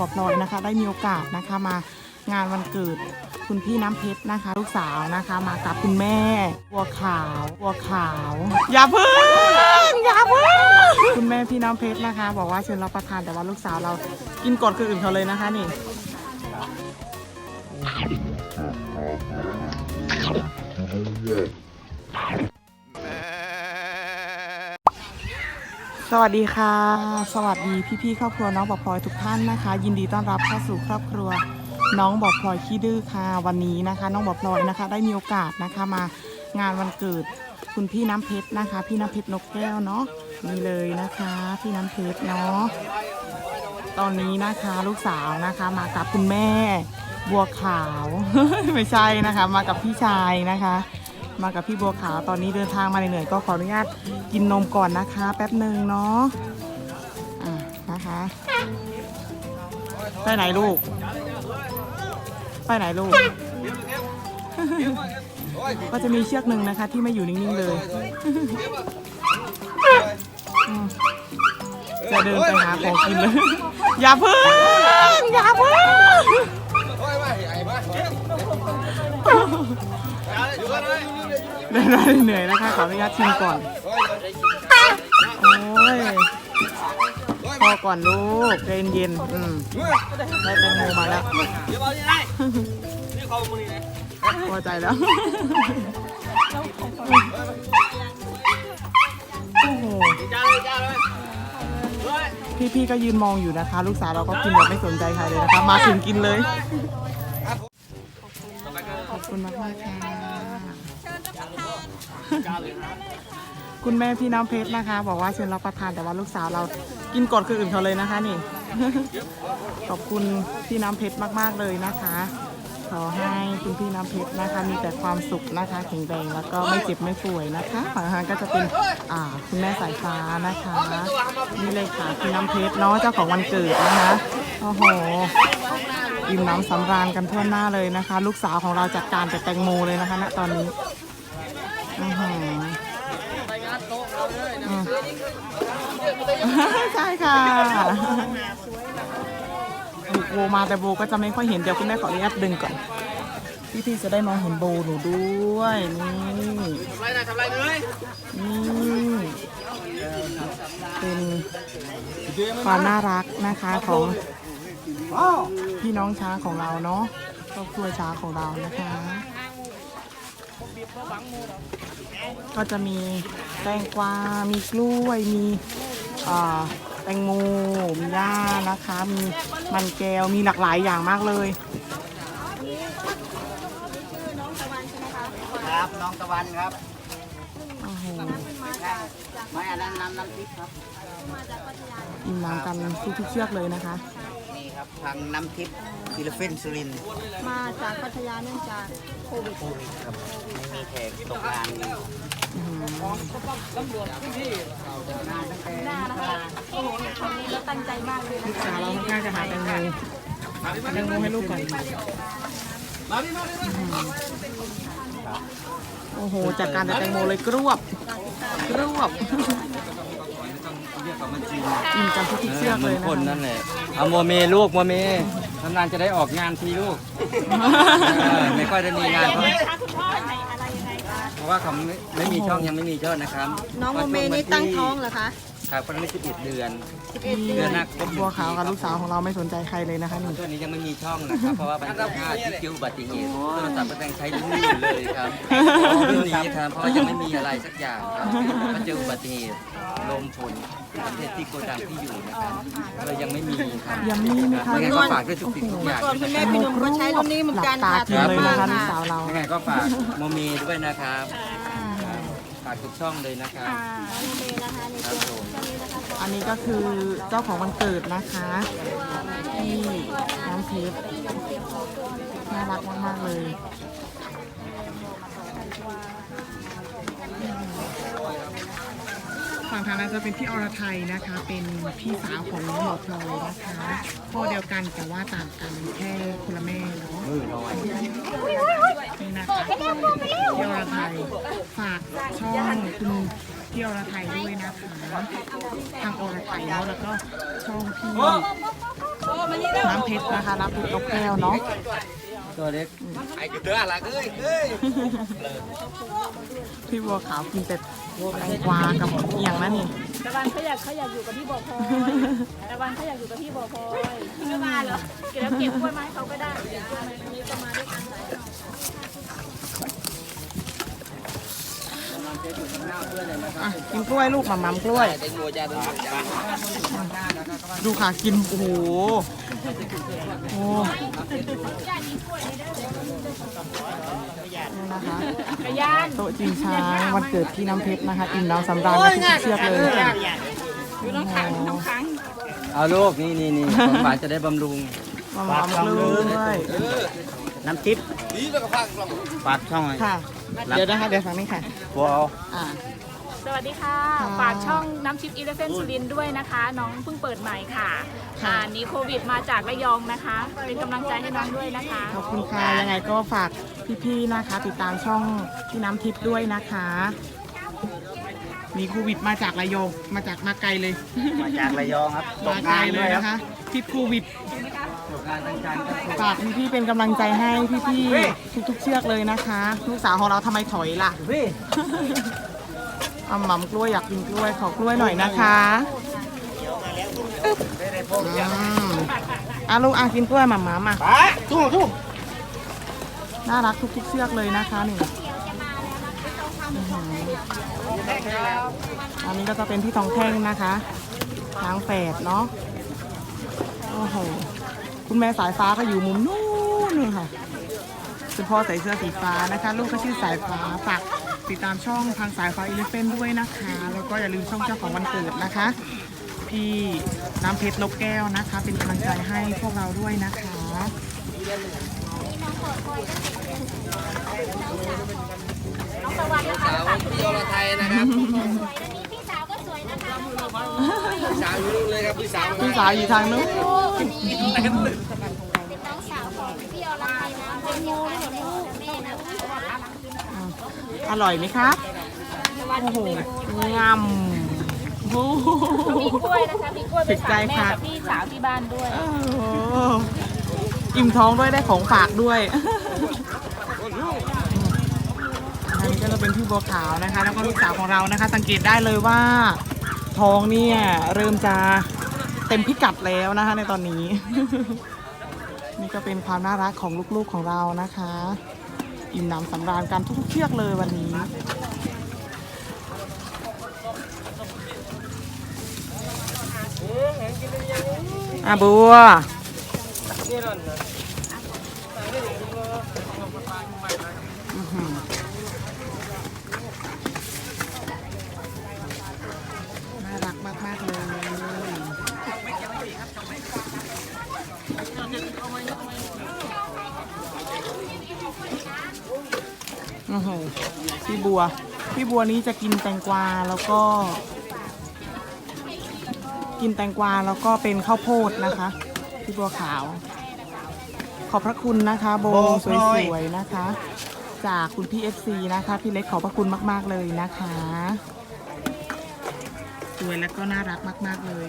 บอพลอยนะคะ ได้มีโอกาสนะคะมางานวันเกิดคุณพี่น้ำเพชรนะคะ ลูกสาวนะคะ มากับคุณแม่บัวขาวบัวขาว อย่าเพิ่งอย่าเพิ่งคุณแม่พี่น้ำเพชรนะคะ บอกว่าเชิญรับประทานแต่ว่าลูกสาวเรากินก่อนคนอื่นเขาเลยนะคะนี่ สวัสดีค่ะ สวัสดีพี่ๆครอบครัวน้องบอพลอยทุกท่านนะคะ ยินดีต้อนรับเข้าสู่ครอบครัว น้องบอพลอยขี้ดื้อค่ะวันนี้นะคะ น้องบอพลอยนะคะ ได้มีโอกาสนะคะมางานวันเกิดคุณพี่น้ำเพชรนะคะ พี่น้ำเพชรนกแก้วเนาะนี่เลยนะคะ พี่น้ำเพชรเนาะตอนนี้นะคะลูกสาวนะคะ มากับคุณแม่บัวขาว ไม่ใช่นะคะ มากับพี่ชายนะคะ มากับพี่บัวขาวตอนนี้เดินทางมาเหนื่อยๆก็ขออนุญาตกินนมก่อนนะคะ แป๊บหนึ่งเนาะอะนะคะไปไหนลูก ไปไหนลูก ก็จะมีเชือกหนึ่งนะคะ ที่ไม่อยู่นิ่งๆเลย จะเดินไปหาของกินเลย อย่าเพึ่งอย่าเพึ่ง เดินมาเหนื่อยนะคะขออนุญาตชิมก่อน โอ้ยพอก่อนลูกใจเย็นๆอืมได้แตงโมมาแล้วพอใจแล้ว โอ้โหพี่ๆก็ยืนมองอยู่นะคะ ลูกสาวเราก็กินแบบไม่สนใจใครเลยนะคะ มาถึงกินเลย คุณมากมากค่ะคุณแม่พี่น้ำเพชรนะคะ บอกว่าเชิญรับประทานแต่ว่าลูกสาวเรากินก่อนคนอื่นเขาเลยนะคะนี่ ขอบคุณพี่น้ำเพชรมาก ๆ เลยนะคะ ขอให้ คุณพี่น้ำเพชรนะคะ มีแต่ความสุขนะคะแข็งแรงแล้วก็ไม่เจ็บไม่ป่วยนะคะฝั่งทางก็จะเป็นอ่าคุณแม่สายฟ้านะคะนี่เลยค่ะพี่น้ำเพชรเนาะเจ้าของวันเกิดนะคะโอ้โหอิ่มน้ำสำราญกันทั่วหน้าเลยนะคะ ลูกสาวของเราจัดการแต่แตงโมเลยนะคะณตอนนี้อื้อหืออืมใช่ค่ะบุกโบมาแต่โบก็จะไม่ค่อยเห็นเดี๋ยวคุณแม่ขออนุญาตดึงก่อน พี่ๆจะได้มองเห็นโบหนูด้วย นี่ทำไรนะทำไรเลยนี่เป็นความน่ารักนะคะของพี่น้องช้างของเราเนาะครอบครัวช้างของเรานะคะ ก็จะมีแตงกวา มีกล้วย มีแตงโมมีหญ้านะคะ มีมันแก้ว มีหลากหลายอย่างมากเลย ครับ น้ องตะวันครับโอ้โหไม่อันนั้นน้ำน้ำพริกครับอิ่มน้ำกันทุกๆเชือกเลยนะคะ นี่ครับทางน้ำทิพย์ฟิลิปปินส์สุรินทร์มาจากพัทยาเนื่องจากโควิดโควิดครับไม่มีแขกตกงานอื้อหือหน้านะคะโอ้โหครั้งนี้แล้วตั้งใจมากเลยลูนะกสาวเราค่อนข้างจะหาแตงโมหาแตงโมให้ลูกก่อน โอ้โหจัดการแต่แตงโมเลยกรวบกรวบอิ่มกันทุกๆเชือกเลยหมืนะคนคะนั่นแหละเอาโมเมลูกโมเมนานๆจะได้ออกงานทีลูกเออไม่ค่อยได้มีงานเพราะคุณพ่อไหนอะไรยังไงคะเพราะว่าเขาไม่ไม่มีช่องยังไม่มีช่องนะครับน้องโมเมนี่ตั้งท้องเหรอคะ ครับตอนนี้สิบเอ็ดเดือน 11ที่เดือนบัวขาวกับลูกสาวของเราไม่สนใจใครเลยนะคะนี่ ช่วงนี้ยังไม่มีช่องนะครับ เพราะว่าเป็นค่าที่เกี่ยวอุบัติเหตุโทรศัพท์ก็ยังใช้รุ่นนี้อยู่เลยครับรุ่นนี้ครับเพราะว่ายังไม่มีอะไรสักอย่างครับก็เจออุบัติเหตุลมฝนประเทศที่โกดังที่อยู่นะครับก็เลยยังไม่มีครับยังมีไหมคะยังไงก็ฝากด้วยทุกสิ่งทุกอย่างก่อนคุณแม่พี่หนุ่มก็ใช้รุ่นนี้เหมือนกันหลับตาค่ะกินเลยนะคะมลูกกสาวเรายังไงก็ฝากโมเมด้วยนะครับฝากทุกช่องเลยนะครับโมเมนะคะในครับตัวผม อันนี้ก็คือเจ้าของวันเกิดนะคะที่น้ำเพชรน่ารักมากๆเลยฝั่งทางนั้นจะเป็นพี่อรไทยนะคะ เป็นพี่สาวของน้องหมอพลอยนะคะพ่อเดียวกันแต่ว่าต่างกันแค่คนละแม่เนาะมืออยนี่นะคะพี่อรไทยฝากช่องคุณพี่อรไทยด้วยนะคะ ทางอรไทยเนาะแล้วก็ช่องพี่น้ำเพชรนะคะน้ำเพชรนกแก้วเนาะตัวเล็กไอ้กระเดือละเอ้ยเอ้ยพี่บัวขาวกินแต่แตงกวากับเอียงนะนี่ตะวันเขาอยากเขาอยากอยู่กับพี่บอพลอยตะวันเขาอยากอยู่กับพี่บอพลอยไม่มาเหรอเก็บแล้วเก็บกล้วยไม้เขาก็ได้เก็บกล้วยไม้นี้ก็มาด้วยกัน อกอะกินกล้วยลูกหมามัมกล้วยได้งัวจ้าดูจ้าดูค่ะกิน โอ้โหโอ้นี่นะคะกระยานโต๊ะจีนช้างวันเกิดที่น้ำเพชรนะคะอิ่มน้ำสำราญกันทุกเชือกเลยอยู่น้องขังน้องขังเอาลูกนี่นี่นี่ของฝากจะได้บำรุงมามัมกล้วยน้ำทิพย์ปากช่องเลยค่ะ เดี๋ยวนะคะเดี๋ยวฟังนี่ค่ะบัวเอาอ่า สวัสดีค่ะ ค่ะ ฝากช่องน้ำชิปอีเลฟเฟนสุรินทร์ด้วยนะคะ น้องเพิ่งเปิดใหม่ค่ะค่ะอ่าหนีโควิดมาจากระยองนะคะ เป็นกำลังใจให้น้องด้วยนะคะ ขอบคุณค่ะยังไงก็ฝากพี่ๆนะคะ ติดตามช่องพี่น้ำทิพย์ด้วยนะคะมีโควิดมาจากระยองมาจากมาไกลเลย มาจากระยองครับตมากไกลงานเลด้วยยครับนะคะทิพย์โควิด ฝากพี่ๆเป็นกำลังใจให้พี่ๆทุกๆเชือกเลยนะคะลูกสาวของเราทำไมถอยล่ะพี่อาหม่ำกล้วยอยากกินกล้วยขอกล้วยหน่อยนะคะอืมอะลูกอะกินกล้วยหม่ำหมามาไปสู้สู้น่ารักทุกๆเชือกเลยนะคะนี่อื้อหืออันนี้ก็จะเป็นพี่ทองแท่งนะคะช้างแฝดเนาะโอ้โห คุณแม่สายฟ้าก็อยู่มุมนู้นเลยค่ะคุณพ่อใส่เสื้อสีฟ้านะคะ ลูกก็ชื่อสายฟ้าฝากติดตามช่องทางสายฟ้าอีเลฟเฟนด้วยนะคะ แล้วก็อย่าลืมช่องเจ้าของวันเกิดนะคะ พี่น้ำเพชรนกแก้วนะคะ เป็นกำลังใจให้พวกเราด้วยนะคะสาวพี่อรไทยนะครับพี่สาวก็ สวยนะคะพี่สาวอยู่นู่นเลยครับพี่สาวพี่สาวอยู่ทางนู้นน้องสาวของพี่อรไทยนะเป็นเดียวกันเลยแม่นะคะอร่อยไหมครับโอ้โหงามโอ้โหมีกล้วยนะคะมีกล้วยไปติดใจฝากแม่ค่ะกับพี่สาวที่บ้านด้วยโอ้โหอิ่มท้องด้วยได้ของฝากด้วยอันนี้ก็จะเป็นพี่บัวขาวนะคะ แล้วก็ลูกสาวของเรานะคะ สังเกตได้เลยว่า ท้องเนี่ย เริ่มจะเต็มพิกัดแล้วนะคะ ในตอนนี้ นี่ก็เป็นความน่ารักของลูกๆของเรานะคะ อิ่มหนำสำราญกันทุกๆเชือกเลยวันนี้อาบัวอื้อหือน่ารักมาก ๆ เลย โอ้โหพี่บัว พี่บัวนี้จะกินแตงกวาแล้วก็ กินแตงกวาแล้วก็เป็นข้าวโพดนะคะ พี่บัวขาว ขอบพระคุณนะคะ โบสวยๆนะคะ จากคุณพี่ FC นะคะ พี่เล็กขอบพระคุณมาก ๆเลยนะคะสวยและก็น่ารักมาก ๆเลย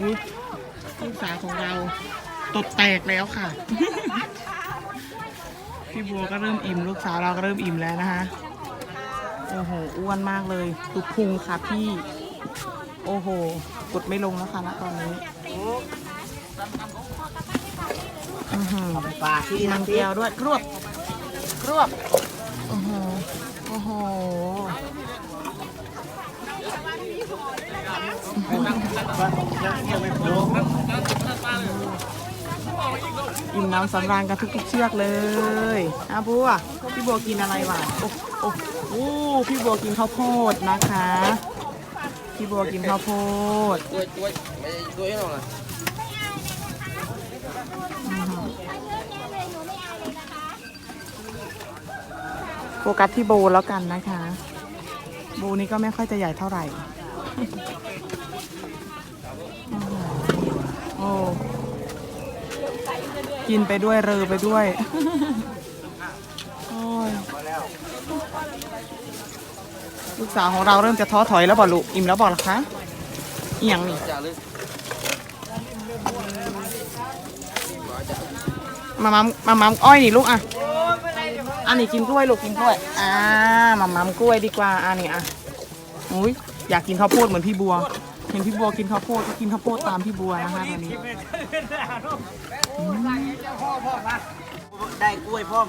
อุ๊ยลูกสาวของเรา ตดแตกแล้วค่ะ พี่บัวก็เริ่มอิ่มลูกสาวเราก็เริ่มอิ่มแล้วนะคะ โอ้โห อ้วนมากเลยตุกพุงค่ะพี่ โอ้โห กดไม่ลงแล้วค่ะณตอนนี้อือหือปากที่นางน้ำทิเกีพยวย์ด้วยกรวบกรวบโอ้โหโอ้โห อิ่มน้ำสำราญกันทุกๆเชือกเลยอาบัวพี่บัวกินอะไรวะโอ้โอ้โอ้พี่บัวกินข้าวโพดนะคะ พี่บัวกินข้าวโพดตัวตัวตัวให้หน่อยอื้อหือโฟกัสที่โบแล้วกันนะคะ โบนี้ก็ไม่ค่อยจะใหญ่เท่าไหร่ โอ้ กินไปด้วยเรอไปด้วย โอ้ย ลูกสาวของเราเริ่มจะท้อถอยแล้วบอกลูก อิ่มแล้วบอกหรอคะเอียงนี่จะเลยมามัมมามัมอ้อยนี่ลูกอะ อันนี้กินกล้วยลูกกินกล้วย อ่ามามัมกล้วยดีกว่า อันนี้อะอุ้ยอยากกินข้าวโพดเหมือนพี่บัว เห็นพี่บัวกินข้าวโพดก็กินข้าวโพดตามพี่บัวนะคะตอนนี้ได้กล้วยพ่อม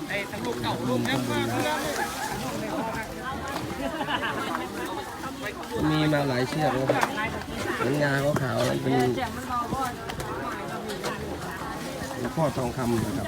มีมาหลายเชือกนะครับเหมือนงาขาวๆนั่นเป็นหลวงพ่อทองคำนะครับ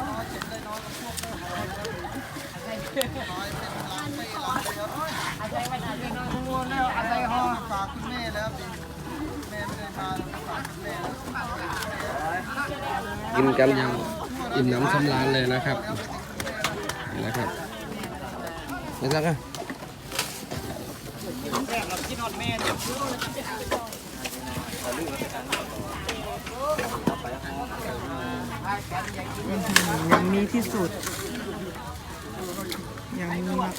กินกันอย่างอิ่มน้ำสำราญเลยนะครับนี่นะครับนี่สักอะอื้อหือยังมีที่สุด ยังมีมาก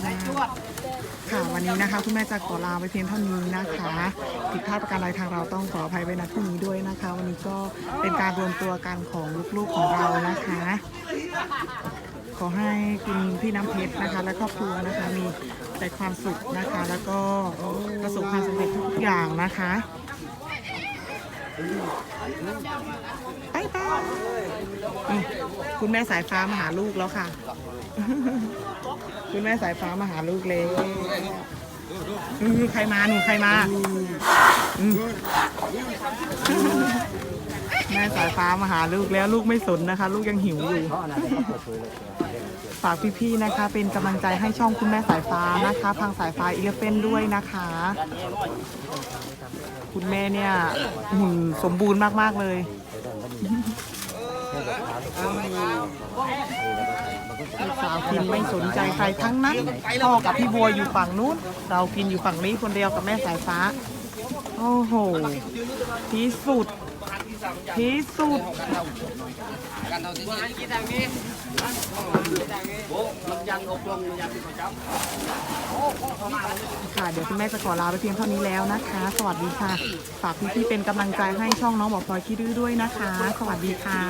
ค่ะวันนี้นะคะ คุณแม่จะขอลาไปเพียงเท่านี้นะคะผิดพลาดประการใดทางเราต้องขออภัยไว้ณที่นี้ด้วยนะคะ วันนี้ก็เป็นการรวมตัวกันของลูกๆของเรานะคะ ขอให้คุณพี่น้ำเพชรนะคะ และครอบครัวนะคะมีแต่ความสุขนะคะ แล้วก็ประสบความสำเร็จทุกอย่างนะคะายบายอืมคุณแม่สายฟ้ามาหาลูกแล้วค่ะ คุณแม่สายฟ้ามาหาลูกเลยอือใครมาหนูใครมาอืมแม่สายฟ้ามาหาลูกแล้วลูกไม่สนนะคะ ลูกยังหิวอยู่ฝากพี่ๆนะคะ เป็นกำลังใจให้ช่องคุณแม่สายฟ้านะคะ พังสายฟ้าอีเลฟเฟนด้วยนะคะ คุณแม่เนี่ยหุ่นสมบูรณ์มากๆเลยลูก สาวกินไม่สนใจใครทั้งนั้นพ่อกับพี่บัวอยู่ฝั่งนู้น เรากินอยู่ฝั่งนี้คนเดียวกับแม่สายฟ้า โอ้โหที่สุดที่สุด ค่ะ เดี๋ยวคุณแม่จะขอลาไปเพียงเท่านี้แล้วนะคะ สวัสดีค่ะ ฝากพี่ๆเป็นกำลังใจให้ช่องน้องหมอพลอยคิดดื้อด้วยนะคะ สวัสดีค่ะ